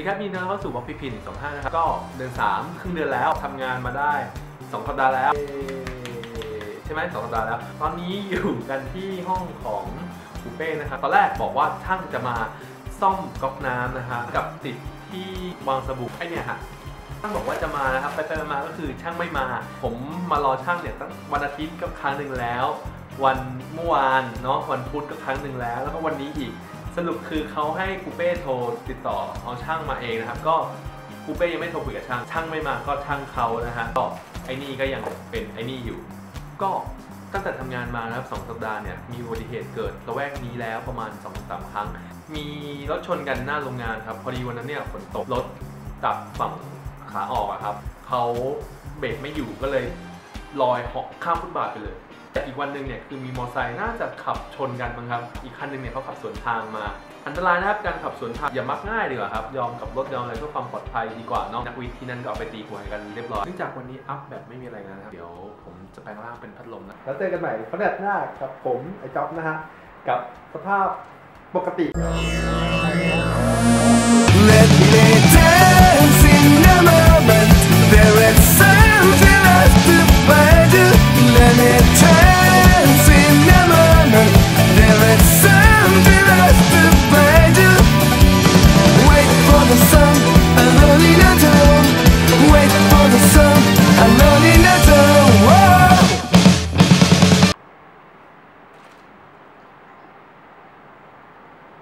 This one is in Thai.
25นะครับ ก็เดือน3ครึ่งเดือนแล้วทำงานมาได้2สัปดาห์แล้ว ใช่ไหมสองสัปดาห์แล้ว ตอนนี้อยู่กันที่ห้องของปูเป้นะครับ ตอนแรกบอกว่าช่างจะมาซ่อมก๊อกน้ำนะฮะกับติดที่วางสบู่ไอเนี่ยฮะช่างบอกว่าจะมานะครับไปไปมาๆก็คือช่างไม่มา ผมมารอช่างเนี่ยตั้งวันอาทิตย์ก็ครั้งหนึ่งแล้ว วันเมื่อวานเนาะวันพุธก็ครั้งหนึ่งแล้ว แล้วก็วันนี้อีก สรุปคือเขาให้ปูเป้โทรติดต่อเอาช่างมาเองนะครับ ก็ปูเป้ยังไม่โทรคุยกับช่าง ช่างไม่มาก็ช่างเขานะฮะก็ไอ้นี่ก็ยังเป็นไอ้นี่อยู่ ก็ตั้งแต่ทำงานมานะครับสองสัปดาห์เนี่ยมีอุบัติเหตุเกิดระแวกนี้แล้วประมาณ2อสาครั้ง มีรถชนกันหน้าโรงงานครับ พอดีวันนั้นเนี่ยฝนตกรถตับฝั่งขาออกอะครับเขาเบรกไม่อยู่ก็เลยลอยหาะข้ามฟุตบาทไปเลย แต่อีกวันหนึ่งเนี่ยคือมีมอเตอร์ไซค์น่าจะขับชนกันมั้งครับ อีกคันหนึ่งเนี่ยเขาขับสวนทางมา อันตรายนะครับการขับสวนทางอย่ามักง่ายดีกว่าครับ ยอมกับรถยอมอะไรเพื่อความปลอดภัยดีกว่าเนาะนักวิทย์ที่นั่นก็เอาไปตีหวกันเรียบร้อยเนื่องจากวันนี้อัพแบบไม่มีอะไรนะครับ เดี๋ยวผมจะแปลงร่างเป็นพัดลมนะ แล้วเจอกันใหม่พฤหัสหน้ากับผมไอ้จ๊อบนะฮะกับสภาพปกติ